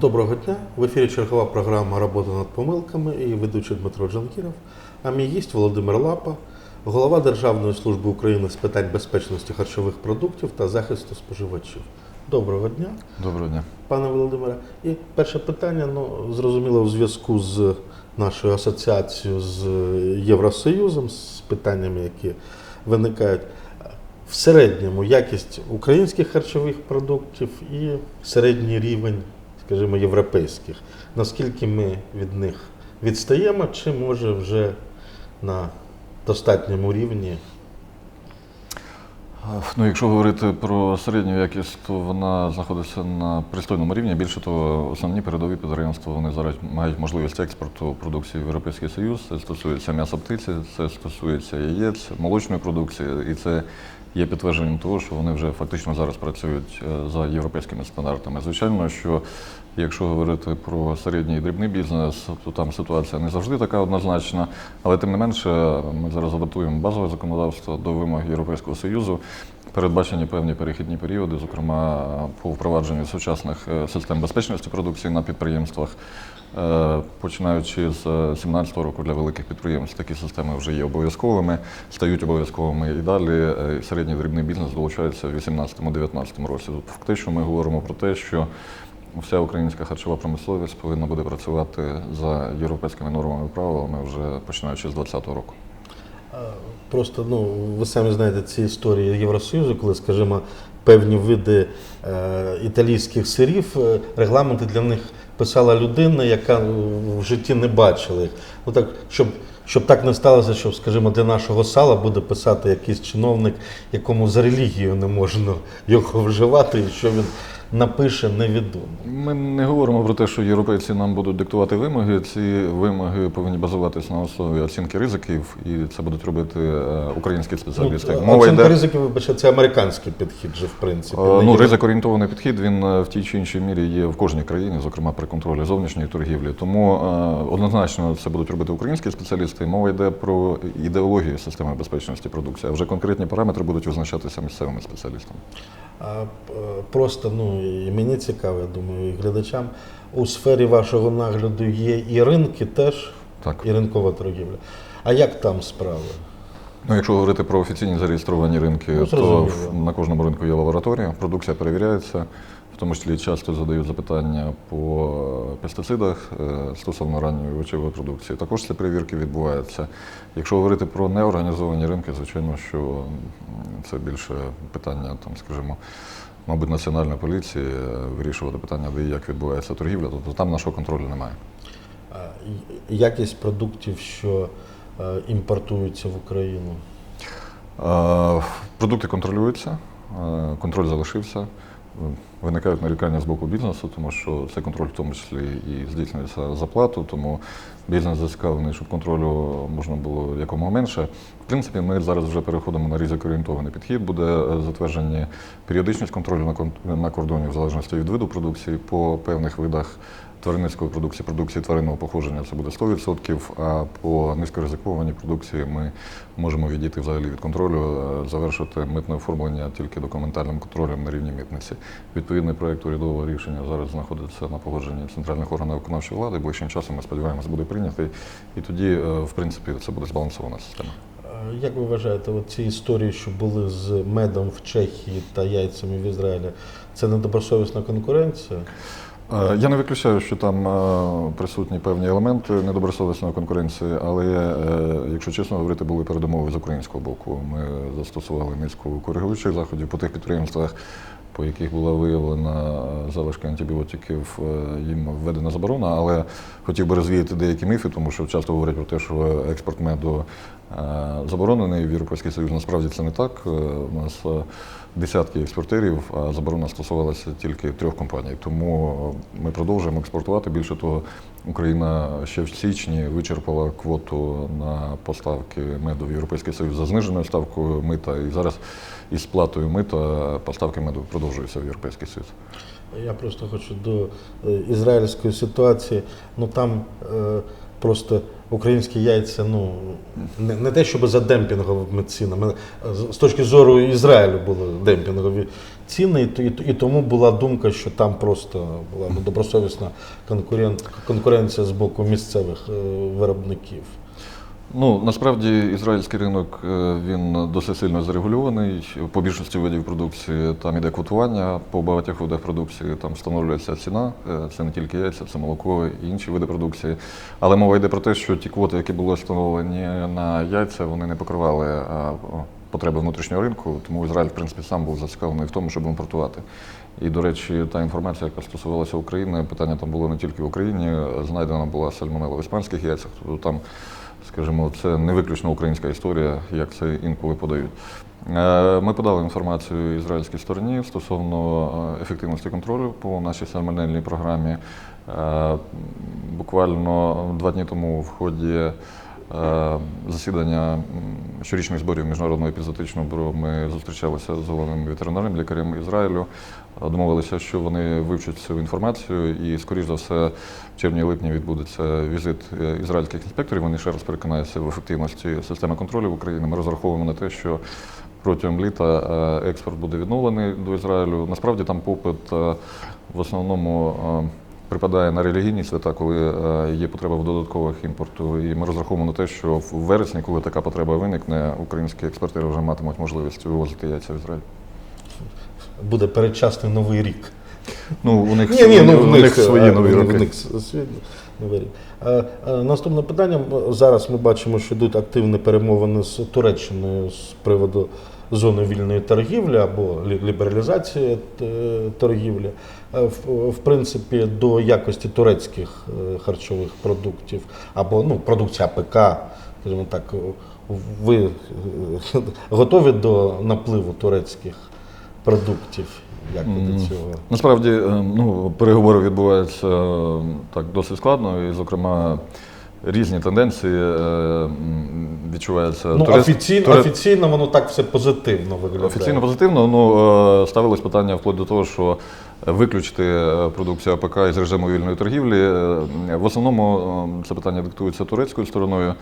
Доброго дня. В ефірі чергова програма Робота над помилками і ведучий Дмитро Джанкіров. А мій гість Володимир Лапа, голова Державної служби України з питань безпечності харчових продуктів та захисту споживачів. Доброго дня, Доброго дня. пане Володимире. І перше питання, ну зрозуміло, в зв'язку з нашою асоціацією з Євросоюзом, з питаннями, які виникають. В середньому якість українських харчових продуктів і середній рівень, скажімо, європейських. Наскільки ми від них відстаємо, чи може вже на достатньому рівні? Ну, якщо говорити про середню якість, то вона знаходиться на пристойному рівні. Більше того, основні передові підприємства вони зараз мають можливість експорту продукції в Європейський Союз. Це стосується м'яса птиці, це стосується яєць, молочної продукції, і це є підтвердженням того, що вони вже фактично зараз працюють е, за європейськими стандартами. Звичайно, що якщо говорити про середній і дрібний бізнес, то там ситуація не завжди така однозначна, але тим не менше, ми зараз адаптуємо базове законодавство до вимог Європейського Союзу. Передбачені певні перехідні періоди, зокрема по впровадженню сучасних е, систем безпечності продукції на підприємствах. Е, Починаючи з 2017 року для великих підприємств, такі системи вже є обов'язковими, стають обов'язковими і далі. е, Середній дрібний бізнес долучається в 2018-2019 році. Тобто Фактично ми говоримо про те, що вся українська харчова промисловість повинна буде працювати за європейськими нормами і правилами вже починаючи з 2020 року. Просто ну ви самі знаєте ці історії Євросоюзу, коли, скажімо, певні види е, італійських сирів, е, регламенти для них писала людина, яка в житті не бачила їх. Ну так, щоб, щоб так не сталося, що, скажімо, для нашого сала буде писати якийсь чиновник, якому за релігією не можна його вживати, і що він напише, невідомо. Ми не говоримо про те, що європейці нам будуть диктувати вимоги. Ці вимоги повинні базуватися на основі оцінки ризиків, і це будуть робити е, українські спеціалісти. Ну, Мова оцінка йде ризиків, вибачте, це американський підхід же, в принципі. Е, Ну, євро- ризик-орієнтований підхід він в тій чи іншій мірі є в кожній країні, зокрема при контролі зовнішньої торгівлі. Тому однозначно це будуть робити українські спеціалісти. Мова йде про ідеологію системи безпечності продукції. А вже конкретні параметри будуть визначатися місцевими спеціалістами. А просто ну і мені цікаво, я думаю, і глядачам. У сфері вашого нагляду є і ринки теж, Так. і ринкова торгівля. А як там справи? Ну, якщо говорити про офіційні зареєстровані ринки, Ну, то на кожному ринку є лабораторія, продукція перевіряється. В тому числі часто задають запитання по пестицидах е, стосовно ранньої овочевої продукції. Також ці перевірки відбуваються. Якщо говорити про неорганізовані ринки, звичайно, що це більше питання, там, скажімо, мабуть, національної поліції е, вирішувати питання, де і як відбувається торгівля. Тобто там нашого контролю немає. Якість продуктів, що е, імпортуються в Україну? Е, Продукти контролюються, контроль залишився. Виникають нарікання з боку бізнесу, тому що цей контроль в тому числі і здійснюється за плату, тому бізнес зацікавлений, щоб контролю можна було якомога менше. В принципі, ми зараз вже переходимо на ризик-орієнтований підхід. Буде е, затверджені періодичність контролю на кон- на кордоні в залежності від виду продукції по певних видах тваринницької продукції, продукції тваринного походження це буде 100%, а по низькоризикованій продукції ми можемо відійти взагалі від контролю, е, завершити митне оформлення тільки документальним контролем на рівні митниці. Відповідний проект урядового рішення зараз знаходиться на погодженні центральних органів виконавчої влади. Ближчим часом ми сподіваємося, буде прийнятий. І тоді, е, в принципі, це буде збалансована система. Е, Як ви вважаєте, ці історії, що були з медом в Чехії та яйцями в Ізраїлі, це недобросовісна конкуренція? Е, Я не виключаю, що там е, присутні певні елементи недобросовісної конкуренції, але е, якщо чесно говорити, були передумови з українського боку. Ми застосували низку коригуючих заходів по тих підприємствах, по яких була виявлена е, залишки антибіотиків, е, їм введена заборона. Але хотів би розвіяти деякі міфи, тому що часто говорять про те, що експорт меду е, заборонений в Європейський Союз. Насправді це не так. У нас десятки експортерів, а заборона стосувалася тільки трьох компаній. Тому ми продовжуємо експортувати. Більше того, Україна ще в січні вичерпала квоту на поставки меду в Європейський Союз за зниженою ставкою мита. І зараз із сплатою мита поставки меду продовжуються в Європейський Союз. Я просто хочу до е, ізраїльської ситуації. Ну там е, просто українські яйця, ну не, не те, щоб за демпінговими цінами. З- З точки зору Ізраїлю були демпінгові ціни, і, і, і тому була думка, що там просто була добросовісна конкурент, конкуренція з боку місцевих е, виробників. Ну, насправді ізраїльський ринок е, він досить сильно зарегульований. По більшості видів продукції там іде квотування, по багатьох видах продукції там встановлюється ціна. Е, Це не тільки яйця, це молоко і інші види продукції. Але мова йде про те, що ті квоти, які були встановлені на яйця, вони не покривали е, потреби внутрішнього ринку, тому Ізраїль, в принципі, сам був зацікавлений в тому, щоб імпортувати. І, до речі, та інформація, яка стосувалася України, питання там було не тільки в Україні. Знайдена була сальмонела в іспанських яйцях. Тобто там Скажімо, це не виключно українська історія, як це інколи подають. Е, Ми подали інформацію ізраїльській стороні стосовно е, ефективності контролю по нашій сальмонельній програмі. Е, Буквально два дні тому в ході засідання щорічних зборів Міжнародного епізотичного бюро ми зустрічалися з головним ветеринарним лікарем Ізраїлю. Е, Домовилися, що вони вивчать цю інформацію, і, скоріш за все, в червні-липні відбудеться візит е, ізраїльських інспекторів. Вони ще раз переконаються в ефективності системи контролю в Україні. Ми розраховуємо на те, що протягом літа е, експорт буде відновлений до Ізраїлю. Насправді там попит е, в основному. Припадає на релігійні свята, коли е, є потреба в додаткових імпорту. І ми розраховуємо на те, що в вересні, коли така потреба виникне, українські експортери вже матимуть можливість вивозити яйця в Ізраїль. Буде передчасний новий рік. Ну, у них, Ні, ні, ну, у них свої е, нові у них свій новий рік. Е, Наступне питання. Зараз ми бачимо, що йдуть активні перемовини з Туреччиною з приводу зони вільної торгівлі або лібералізації е, торгівлі. Е, В, принципі, до якості турецьких е, харчових продуктів або ну, продукція АПК, скажімо так, ви готові до напливу турецьких продуктів? Як ви до цього? Насправді, ну, переговори відбуваються так досить складно, і, зокрема, різні тенденції е, відчуваються. Ну, Турист... офіційно, туре- офіційно воно так все позитивно виглядає. Офіційно позитивно, ну е, ставилось питання вплоть до того, що виключити е, продукцію АПК із режиму вільної торгівлі. Е, В основному е, це питання диктується турецькою стороною.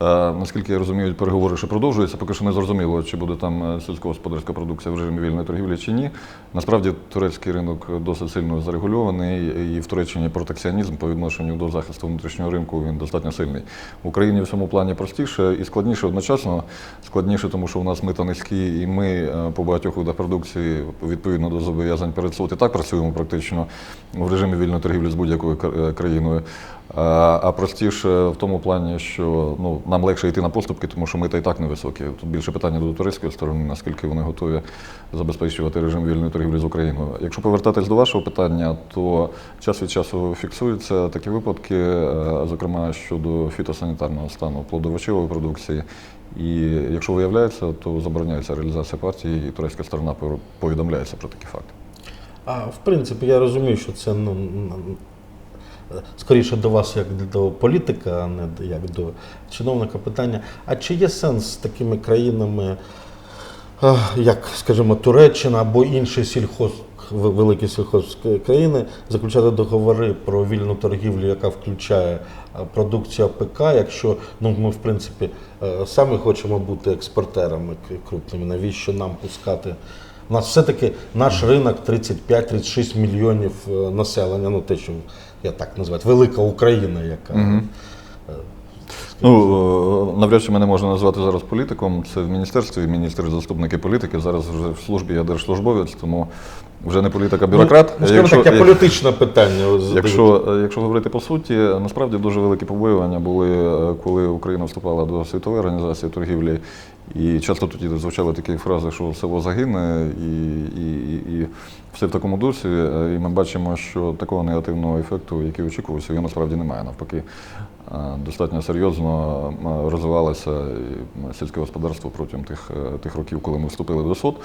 Наскільки я розумію, переговори ще продовжуються. Поки що не зрозуміло, чи буде там сільськогосподарська продукція в режимі вільної торгівлі чи ні. Насправді турецький ринок досить сильно зарегульований, і в Туреччині протекціонізм по відношенню до захисту внутрішнього ринку він достатньо сильний. В Україні в цьому плані простіше і складніше одночасно. Складніше, тому що у нас мита низькі, і ми по багатьох видах продукції відповідно до зобов'язань перед і так працюємо практично в режимі вільної торгівлі з будь-якою е, країною. А простіше в тому плані, що ну, нам легше йти на поступки, тому що мита і так невисокі. Тут більше питання до турецької сторони, наскільки вони готові забезпечувати режим вільної торгівлі з Україною. Якщо повертатись до вашого питання, то час від часу фіксуються такі випадки, е, зокрема щодо фітосанітарного стану плодовочевої продукції. І якщо виявляється, то забороняється реалізація партії, і турецька сторона пов- повідомляється про такі факти. А в принципі, я розумію, що це ну, скоріше до вас як до політика, а не як до чиновника питання. А чи є сенс з такими країнами, як, скажімо, Туреччина або інші сільхоз, великі сільхозкраїни, заключати договори про вільну торгівлю, яка включає продукцію АПК, якщо ну, ми, в принципі, е, самі хочемо бути експортерами крупними, навіщо нам пускати? У нас все-таки наш ринок 35-36 мільйонів е, населення, ну те, що я так називаю, велика Україна, яка. Ну, е, навряд чи мене можна назвати зараз політиком. Це в міністерстві, міністр заступники політики. Зараз вже в службі я держслужбовець, тому вже не політик, а бюрократ. Ну, скажімо так, я політичне питання. Якщо, е, якщо говорити по суті, насправді дуже великі побоювання були, е, коли Україна вступала до світової організації торгівлі, і часто тоді звучали такі фрази, що село загине, і, і, і, і все в такому дусі. І ми бачимо, що такого негативного ефекту, який очікувався, його насправді немає. Навпаки, достатньо серйозно е, розвивалося сільське господарство протягом тих, е, тих років, коли ми вступили до СОД.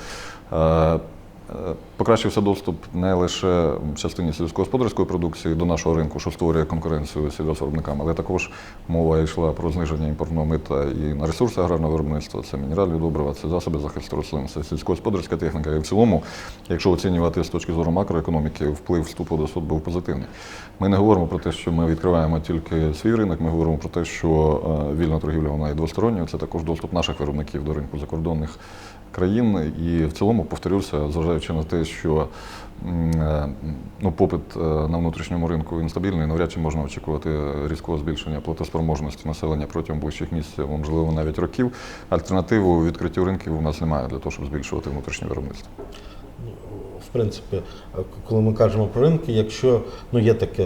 Е, Покращився доступ не лише в частині сільськогосподарської продукції до нашого ринку, що створює конкуренцію сільгоспвиробникам, але також мова йшла про зниження імпортного мита і на ресурси аграрного виробництва, це мінеральні добрива, це засоби захисту рослин, це сільськогосподарська техніка. І в цілому, якщо оцінювати з точки зору макроекономіки, вплив вступу до суд був позитивний. Ми не говоримо про те, що ми відкриваємо тільки свій ринок, ми говоримо про те, що е, вільна торгівля вона є двосторонньою, це також доступ наших виробників до ринку закордонних країн. І в цілому, повторюся, зважаючи на те, що е, ну, попит е, на внутрішньому ринку він стабільний, навряд чи можна очікувати різкого збільшення платоспроможності населення протягом ближчих місяців, можливо, навіть років. Альтернативи у відкриттю ринків у нас немає для того, щоб збільшувати внутрішнє виробництво. В принципі, коли ми кажемо про ринки, якщо ну є така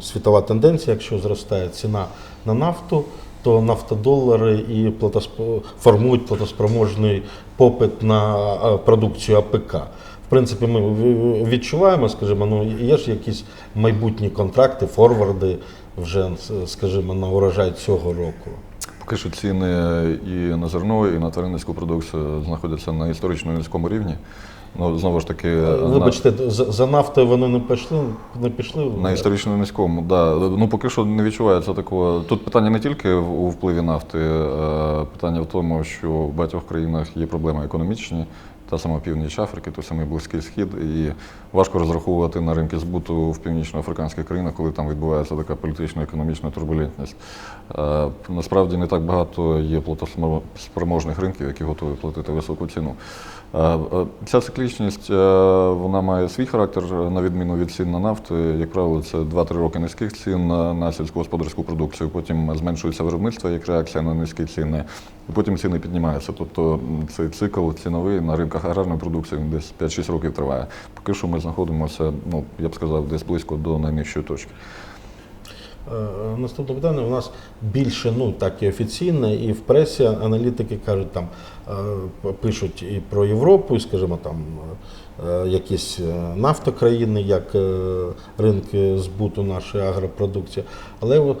світова тенденція, якщо зростає ціна на нафту, то нафтодолари і платосп- формують платоспроможний попит на е, продукцію АПК. В принципі, ми відчуваємо, скажімо, ну є ж якісь майбутні контракти, форварди вже, скажімо, на урожай цього року. Поки що ціни і на зерно, і на тваринницьку продукцію знаходяться на історично низькому рівні. Ну, знову ж таки, на- Вибачте, за, за нафтою вони не пішли, не пішли. На історично низькому, да. Ну поки що не відчувається такого. Тут питання не тільки в- у впливі нафти, е, питання в тому, що в багатьох країнах є проблеми економічні, та сама північ Африки, той самий Близький Схід, і важко розраховувати на ринки збуту в північноафриканських країнах, коли там відбувається така політично-економічна турбулентність. Е, Насправді не так багато є платоспроможних ринків, які готові платити високу ціну. Е, е, Ця циклічність вона має свій характер, на відміну від цін на нафту. Як правило, це 2-3 роки низьких цін на сільськогосподарську продукцію. Потім зменшується виробництво як реакція на низькі ціни, і потім ціни піднімаються. Тобто цей цикл ціновий на ринках аграрної продукції десь 5-6 років триває. Поки що ми знаходимося, ну я б сказав, десь близько до найнижчої точки. Е, Наступне питання у нас більше, ну так і офіційне, і в пресі аналітики кажуть, там е, пишуть і про Європу, і, скажімо, там е, якісь нафтокраїни, як ринки збуту нашої агропродукції. Але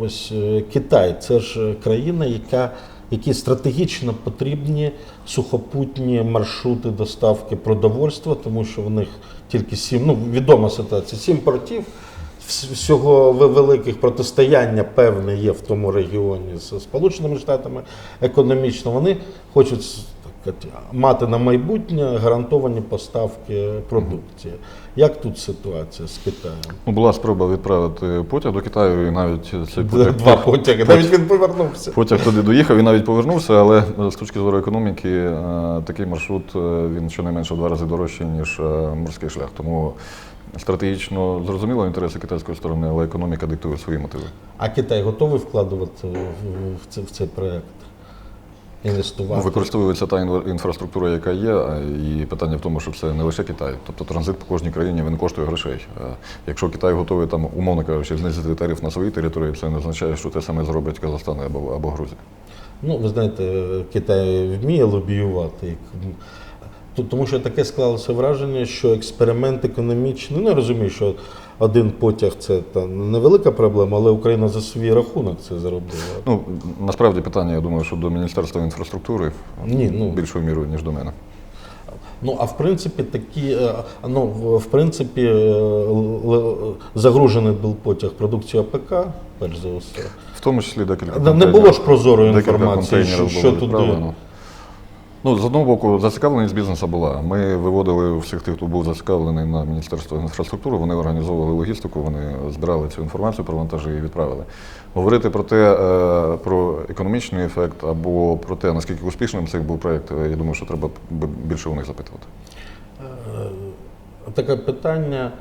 ось Китай це ж країна, яка які стратегічно потрібні сухопутні маршрути доставки продовольства, тому що в них тільки сім, ну відома ситуація, сім портів. Всього великих протистояння певне є в тому регіоні з Сполученими Штатами економічно. Вони хочуть мати на майбутнє гарантовані поставки продукції. Як тут ситуація з Китаєм? Ну, була спроба відправити потяг до Китаю, і навіть цей потяг Два потяги. Навіть він повернувся. Потяг туди доїхав і навіть повернувся, але е, з точки зору економіки е, такий маршрут е, він щонайменше в два рази дорожчий, ніж морський шлях. Тому стратегічно зрозуміло інтереси китайської сторони, але економіка диктує свої мотиви. А Китай готовий вкладувати в цей проект? Ну, Інвестувати? Використовується та інфраструктура, яка є, і питання в тому, що це не лише Китай. Тобто транзит по кожній країні він коштує грошей. Якщо Китай готовий там, умовно кажучи, знизити тариф на своїй території, це не означає, що те саме зробить Казахстан або, або Грузія. Ну, ви знаєте, Китай вміє лобіювати. Тому що таке склалося враження, що експеримент економічний, ну я розумію, що один потяг це та невелика проблема, але Україна за свій рахунок це зробила. Ну насправді питання, я думаю, що до Міністерства інфраструктури Ні, ну. більшою мірою, ніж до мене. Ну а в принципі, такі, е, ну в- принципі, е, загружений був потяг продукцією АПК, перш за все. В тому числі декілька Не- Не було ж прозорої декілька інформації, що, що туди. Ну, з одного боку, зацікавленість бізнесу була. Ми виводили всіх тих, хто був зацікавлений на Міністерство інфраструктури, вони організовували логістику, вони збирали цю інформацію про вантажі і відправили. Говорити про те, е, про економічний ефект або про те, наскільки успішним цей був проєкт, е, я думаю, що треба більше у них запитувати. Е, Таке питання,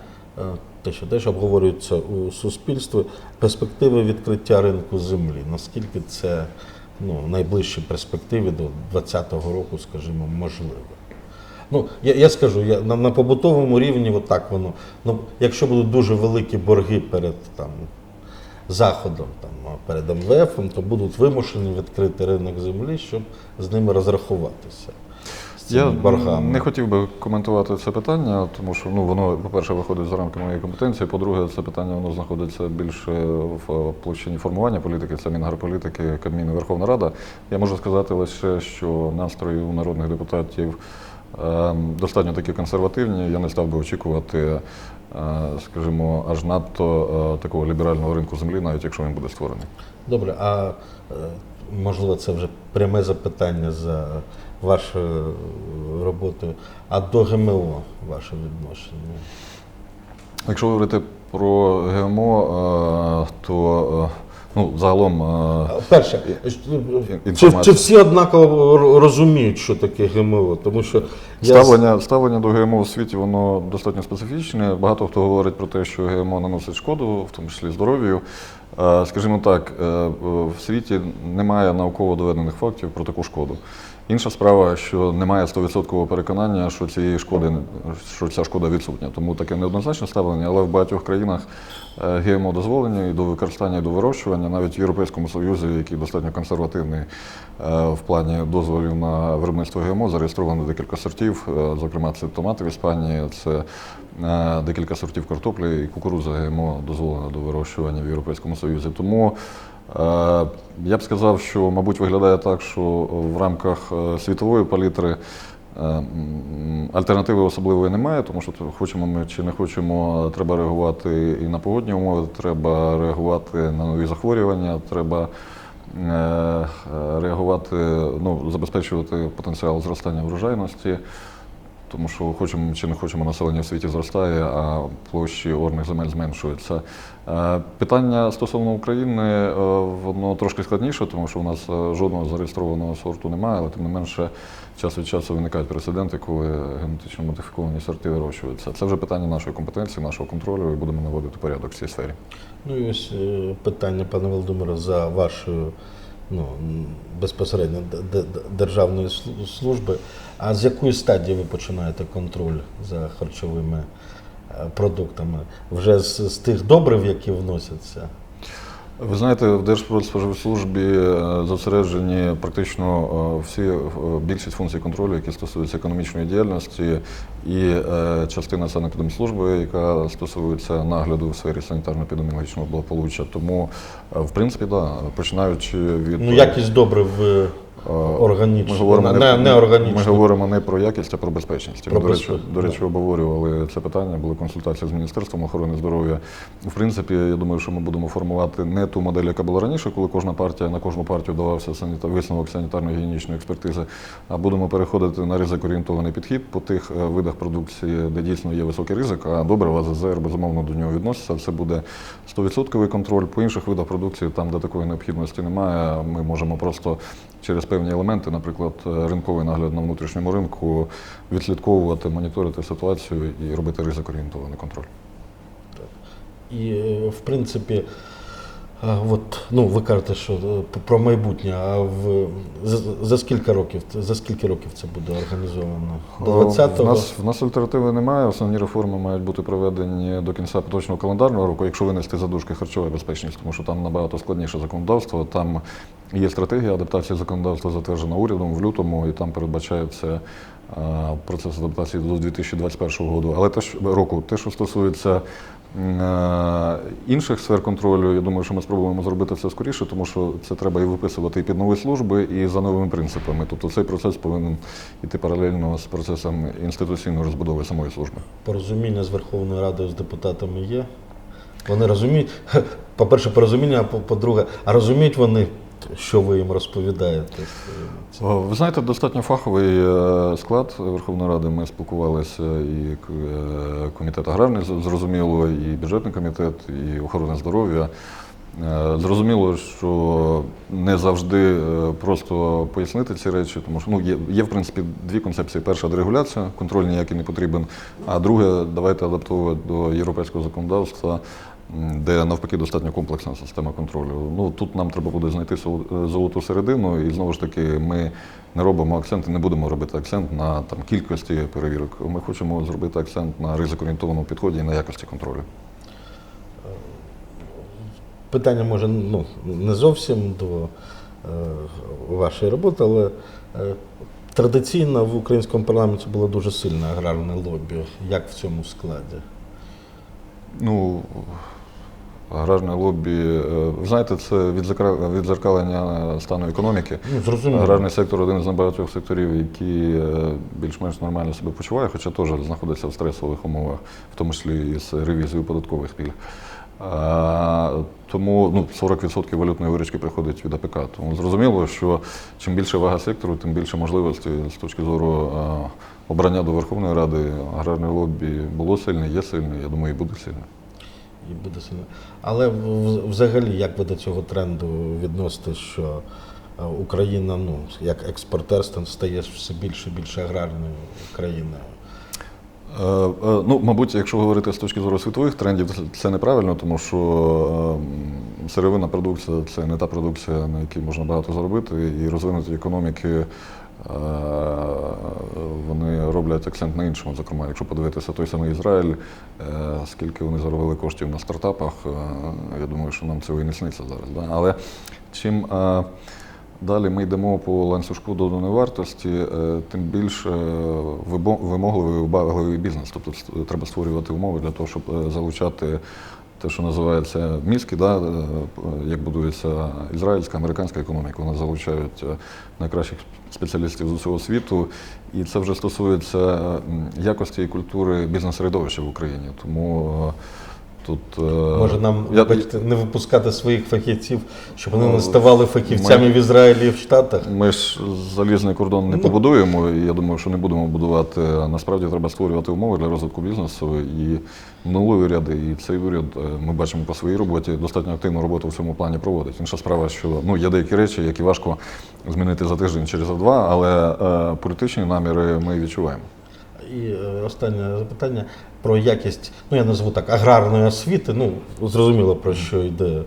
те, що теж обговорюється у суспільстві, перспективи відкриття ринку землі. Наскільки це ну, в найближчій перспективі до 2020 року, скажімо, можливо? Ну, я, я скажу, я, на, на побутовому рівні от так воно. Ну, якщо будуть дуже великі борги перед там, Заходом, там, перед МВФ, то будуть вимушені відкрити ринок землі, щоб з ними розрахуватися. З цими Я боргами. не хотів би коментувати це питання, тому що ну воно, по-перше, виходить за рамки моєї компетенції. По-друге, це питання воно знаходиться більше в площині формування політики, це Мінагрополітики, Кабмін і Верховна Рада. Я можу сказати лише, що настрої у народних депутатів е, достатньо такі консервативні. Я не став би очікувати, е, скажімо, аж надто е, такого ліберального ринку землі, навіть якщо він буде створений. Добре, а е, можливо, це вже пряме запитання за вашою роботою. А до ГМО ваше відношення? Якщо говорити про ГМО, е, то е, ну, загалом е, Перше, чи, чи всі однаково розуміють, що таке ГМО? Тому що я Ставлення, ставлення до ГМО в світі воно достатньо специфічне. Багато хто говорить про те, що ГМО наносить шкоду, в тому числі здоров'ю. Е, Скажімо так, е, в світі немає науково доведених фактів про таку шкоду. Інша справа, що немає 100% переконання, що цієї шкоди що ця шкода відсутня. Тому таке неоднозначне ставлення, але в багатьох країнах е, ГМО дозволені і до використання, і до вирощування, навіть в Європейському Союзі, який достатньо консервативний е, в плані дозволів на виробництво ГМО, зареєстровано декілька сортів. е, Зокрема, це томати в Іспанії, це е, декілька сортів картоплі і кукурудза ГМО дозволена до вирощування в Європейському Союзі. Тому е, я б сказав, що, мабуть, виглядає так, що в рамках е, світової палітри е, альтернативи особливої немає, тому що хочемо ми чи не хочемо, треба реагувати і на погодні умови, треба реагувати на нові захворювання, треба е, е, реагувати, ну, забезпечувати потенціал зростання врожайності. Тому що хочемо чи не хочемо, населення в світі зростає, а площі орних земель зменшуються. Е, Питання стосовно України, е, воно трошки складніше, тому що у нас е, жодного зареєстрованого сорту немає, але тим не менше час від часу виникають прецеденти, коли генетично модифіковані сорти вирощуються. Це вже питання нашої компетенції, нашого контролю, і будемо наводити порядок в цій сфері. Ну і ось питання, пане Володимире, за вашою ну, безпосередньо д- д- д- державної служби. А з якої стадії ви починаєте контроль за харчовими продуктами? Вже з, з тих добрив, які вносяться? Ви знаєте, в Держпродспоживслужбі е, зосереджені практично е, всі е, більшість функцій контролю, які стосуються економічної діяльності, і частина санепідемслужби, яка стосується нагляду в сфері санітарно-епідеміологічного благополуччя. Тому, в принципі, да, починаючи від Ну, якість добрив органічно, Ми говоримо не, не, не органічно. Ми говоримо не про якість, а про безпечність. Про Ми, до речі, до речі, обговорювали це питання, були консультації з Міністерством охорони здоров'я. В принципі, я думаю, що ми будемо формувати не ту модель, яка була раніше, коли кожна партія на кожну партію давався саніта, висновок санітарно-гігієнічної експертизи, а будемо переходити на ризик-орієнтований підхід по тих е, видах продукції, де дійсно є високий ризик, а добре, АЗЗР безумовно до нього відноситься. Це буде 100% контроль. По інших видах продукції, там, де такої необхідності немає, ми можемо просто через певні елементи, наприклад, е, ринковий нагляд на внутрішньому ринку, відслідковувати, моніторити ситуацію і робити ризик-орієнтований контроль. І, е, в принципі, от, ну, ви кажете, що е, про майбутнє, а в, за, за скільки років за скільки років це буде організовано? До 20-го? В нас, в нас альтернативи немає. Основні реформи мають бути проведені до кінця поточного календарного року, якщо винести задушки харчова безпечність, тому що там набагато складніше законодавство. Там є стратегія адаптації законодавства, затверджена урядом в лютому, і там передбачається процес адаптації до 2021 року. Але те, що, року, те, що стосується інших сфер контролю, я думаю, що ми спробуємо зробити це скоріше, тому що це треба і виписувати і під нові служби, і за новими принципами. Тобто цей процес повинен іти паралельно з процесом інституційної розбудови самої служби. Порозуміння з Верховною Радою з депутатами є. Вони розуміють, по-перше, порозуміння, а по- по-друге, а розуміють вони, що ви їм розповідаєте? Ви знаєте, достатньо фаховий е, склад Верховної Ради. Ми спілкувалися і е, комітет аграрний зрозуміло, і бюджетний комітет, і охорона здоров'я. Е, Зрозуміло, що не завжди просто пояснити ці речі, тому що ну, є, є в принципі дві концепції. Перша дерегуляція, контроль ніякий не потрібен. А друге, давайте адаптовувати до європейського законодавства, де навпаки достатньо комплексна система контролю. Ну тут нам треба буде знайти е, золоту середину, і знову ж таки, ми не робимо акцент і не будемо робити акцент на там кількості перевірок. Ми хочемо зробити акцент на ризик-орієнтованому підході і на якості контролю. Питання може ну, не зовсім до е, вашої роботи, але е, традиційно в українському парламенті було дуже сильне аграрне лобі. Як в цьому складі? Ну, Аграрне лобі, е, ви знаєте, це відзеркал- відзеркалення стану економіки. Ну, зрозуміло. Аграрний сектор один із небагатьох секторів, який е, більш-менш нормально себе почуває, хоча теж знаходиться в стресових умовах, в тому числі і з ревізією податкових пільг. Тому ну, 40% валютної виручки приходить від АПК. Тому зрозуміло, що чим більше вага сектору, тим більше можливостей з точки зору обрання до Верховної Ради. Аграрне лобі було сильне, є сильне, я думаю, і буде сильне. І буде сильно. Але взагалі, як ви до цього тренду відносите, що е, Україна, ну, як експортер, стає все більше і більше аграрною країною? Е, е, Ну, мабуть, якщо говорити з точки зору світових трендів, це- неправильно, тому що сировинна продукція це не та продукція, на якій можна багато заробити, і розвинуті економіки роблять акцент на іншому. Зокрема, якщо подивитися той самий Ізраїль, е, скільки вони заробили коштів на стартапах, е, я думаю, що нам цього і не сниться зараз. Да? Але чим е, Далі ми йдемо по ланцюжку доданої вартості, тим більш вимогливий вибагливий бізнес. Тобто треба створювати умови для того, щоб залучати те, що називається мізки, да, е, як будується ізраїльська, американська економіка. Вони залучають е, найкращих спеціалістів з усього світу. І це вже стосується якості і культури бізнес-середовища в Україні. Тому е, тут е, Може нам я- вибачте, не випускати своїх фахівців, щоб вони Ну, не ставали фахівцями ми- в Ізраїлі і в Штатах? Ми ж залізний кордон не побудуємо, і я думаю, що не будемо будувати. Насправді треба створювати умови для розвитку бізнесу. І минулий уряд, і цей уряд е, ми бачимо по своїй роботі достатньо активну роботу в цьому плані проводить. Інша справа, що ну є деякі речі, які важко змінити за тиждень за два, але е, політичні наміри ми відчуваємо. І е, останнє запитання про якість, ну я назву так, аграрної освіти. Ну, зрозуміло, про що йде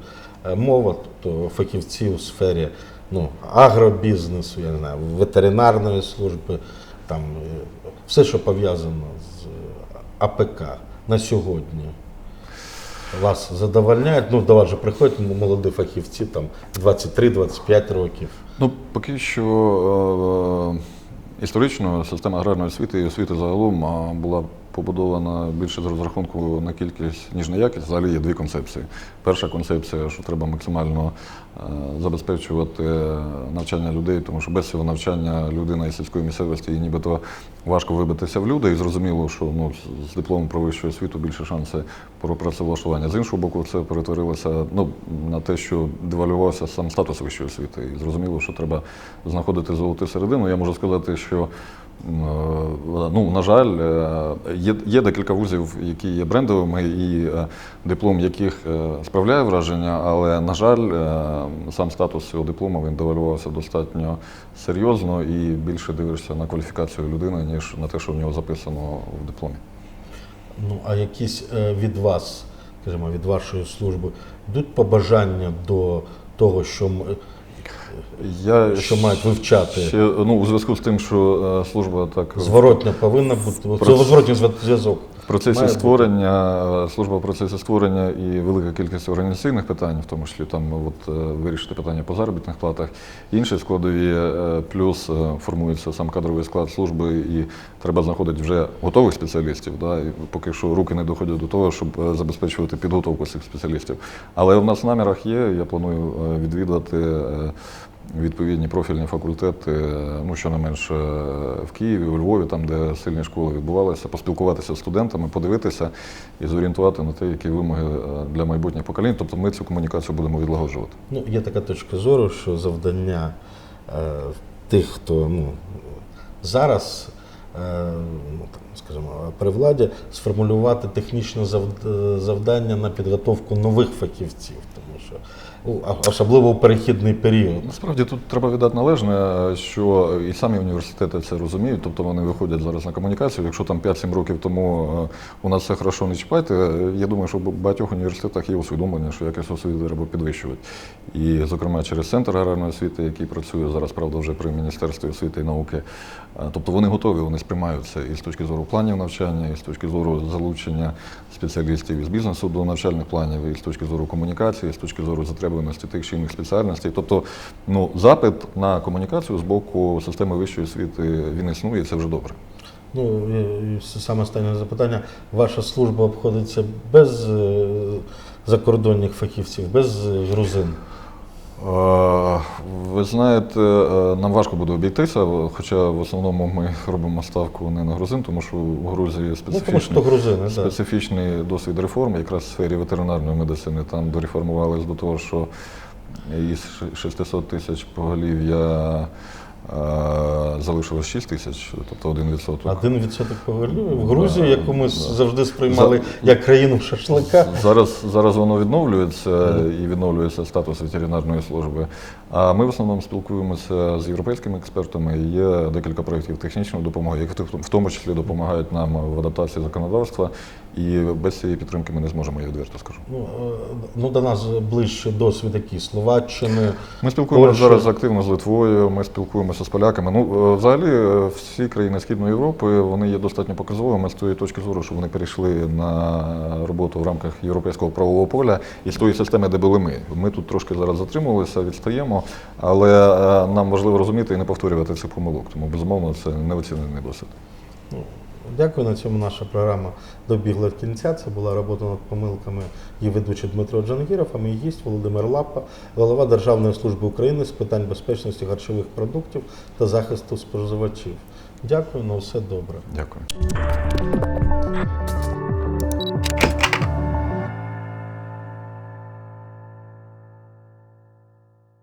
е, мова, тобто фахівці у сфері ну, агробізнесу, я не знаю, ветеринарної служби, там е, все, що пов'язано з АПК на сьогодні. Вас задовольняють, ну до вас же приходять молоді фахівці, там 23-25 років. Ну, поки що е, історично система аграрної освіти і освіти загалом була побудована більше з розрахунку на кількість, ніж на якість. Взагалі є дві концепції. Перша концепція, що треба максимально е, забезпечувати навчання людей, тому що без цього навчання людина із сільської місцевості і нібито важко вибитися в люди. І зрозуміло, що ну, з- дипломом про вищу освіту більше шанси про працевлаштування. З іншого боку, це перетворилося ну, на те, що девалювався сам статус вищої освіти. І зрозуміло, що треба знаходити золоту середину. Я можу сказати, що е, ну, на жаль, е, є, є декілька вузів, які є брендовими, і е, диплом яких е, справляє враження, але, на жаль, е, сам статус цього диплому він девалювався достатньо серйозно і більше дивишся на кваліфікацію людини, ніж на те, що в нього записано в дипломі. Ну, а якісь е, від вас, скажімо, від вашої служби, йдуть побажання до того, що, м- Я що мають вивчати? ще, ну, у зв'язку з тим, що е, служба так Зворотня повинна бути. Це зворотній зв'язок. В процесі Має створення, е, служба в процесі створення і велика кількість організаційних питань, в тому числі там от, е, вирішити питання по заробітних платах, інші складові, е, плюс е, формується сам кадровий склад служби, і треба знаходити вже готових спеціалістів. Да, і поки що руки не доходять до того, щоб е, забезпечувати підготовку цих спеціалістів. Але в нас в намірах є, я планую е, відвідати. Відповідні профільні факультети, е, ну щонайменше е, в Києві, у Львові, там, де сильні школи відбувалися, поспілкуватися з студентами, подивитися і зорієнтувати на те, які вимоги е, для майбутніх поколінь. Тобто ми цю комунікацію будемо відлагоджувати. Ну, є така точка зору, що завдання е, тих, хто ну, зараз, е, ну, скажімо, при владі, сформулювати технічне завд- завдання на підготовку нових фахівців, тому що ну, особливо у перехідний період. Насправді тут треба віддати належне, що і самі університети це розуміють, тобто вони виходять зараз на комунікацію. Якщо там 5-7 років тому е, у нас все хорошо, не чіпайте. е, Я думаю, що в багатьох університетах є усвідомлення, що якість освіти треба підвищувати. І, зокрема, через центр аграрної освіти, який працює зараз, правда, вже при Міністерстві освіти і науки. Тобто вони готові, вони сприймаються і з точки зору планів навчання, і з точки зору залучення спеціалістів із бізнесу до навчальних планів, і з точки зору комунікації, і з точки зору затребуваності тих чи інших спеціальностей. Тобто, ну, запит на комунікацію з боку системи вищої освіти він існує, і це вже добре. Ну, і саме останнє запитання. Ваша служба обходиться без е, закордонних фахівців, без е, грузин? Е, Ви знаєте, е, нам важко буде обійтися, хоча в основному ми робимо ставку не на грузин, тому що у Грузії Ну, специфічний, то грузини, специфічний досвід реформ, якраз в сфері ветеринарної медицини. Там дореформувалися до того, що із 600 тисяч поголів'я залишилось 6 тисяч, тобто 1%. Один відсоток поголів'я в Грузію, яку ми завжди сприймали За- як країну шашлика. Зараз, зараз воно відновлюється і відновлюється статус ветеринарної служби. А ми в основному спілкуємося з європейськими експертами. Є декілька проєктів технічної допомоги, які в тому числі допомагають нам в адаптації законодавства. І без цієї підтримки ми не зможемо, я відверто скажу. Ну, е, ну, до нас ближче досвід який Словаччини. Ми спілкуємося зараз активно з Литвою, ми спілкуємося з поляками. Ну, е, взагалі, е, всі країни Східної Європи вони є достатньо показовими з тої точки зору, що вони перейшли на роботу в рамках європейського правового поля і з тої системи, де були ми. Ми тут трошки зараз затримувалися, відстаємо, але нам важливо розуміти і не повторювати цих помилок. Тому безумовно це неоцінений досвід. Дякую. На цьому наша програма добігла кінця. Це була робота над помилками і ведучий Дмитро Джангіров, а мій гість Володимир Лапа, голова Державної служби України з питань безпечності харчових продуктів та захисту споживачів. Дякую, на все добре. Дякую.